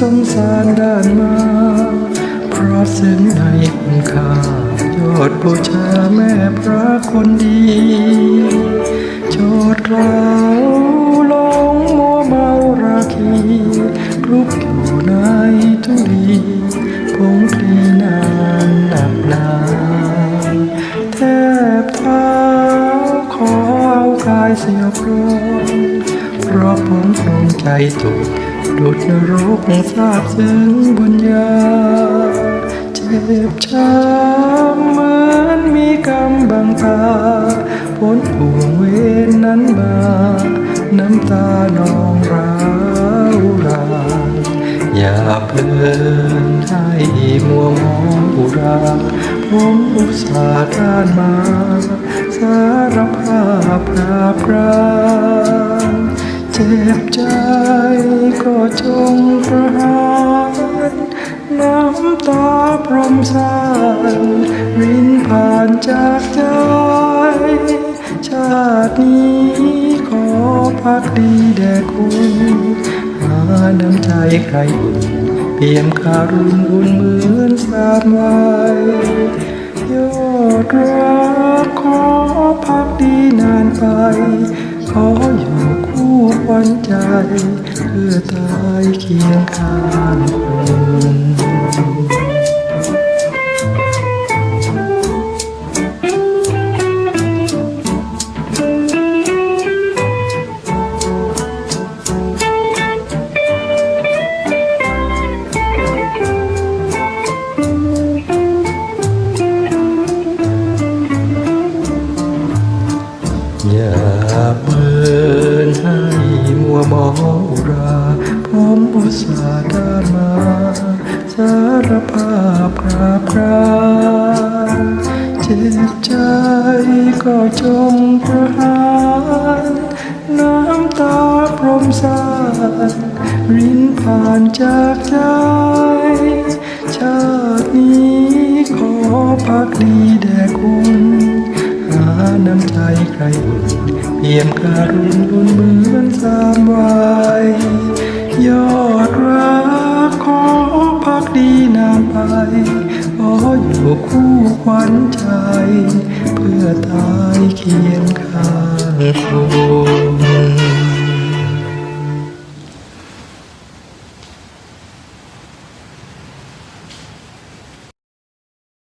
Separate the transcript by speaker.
Speaker 1: สงสารด้านมา เพราะซึ้งในคุณค่ายอดบูชาแม่พระคนดีโจทย์เราลงมัวเมาราคีกลุกอยู่ในทุลีผงคลีนานหนักหนาแทบเท้าขอเอากายเสียโปรด เพราะผมคงใจตุกดุดนรกทราบซึ้งบุญญาเจ็บช้ำเหมือนมีกรรมบังตาพ้นห่วงเวรนั้นมา น้ำตานองร้าวรานอย่าเพลินให้มัวมองอุราผมอุตส่าห์ด้านมา สารภาพปราบรา บใจก็จงประหารน้ำตาพรมสานรินผ่านจากใจ ชาตินี้ขอพักดีแด่คุณหาน้ำใจใครอื่นเปี่ยมการุณอุ่นเหมือนสามวัยยอดรักขอ นใจ เพื่อตายเคียงข้างคุณ วมองอุรา ผมอุตส่าห์ได้มาสารภาพกราบกรานเจ็บใจก็จงประหารน้ำตาพรมสานรินผ่านจากใจ ชาตินี้ขอพักดีแด่คุณหาน้ำใจใครอื่นเปี่ยมการุณบุญเหมือนสา ไปขออยู่คู่ขวัญใจ เพื่อตายเคียงข้างคุณ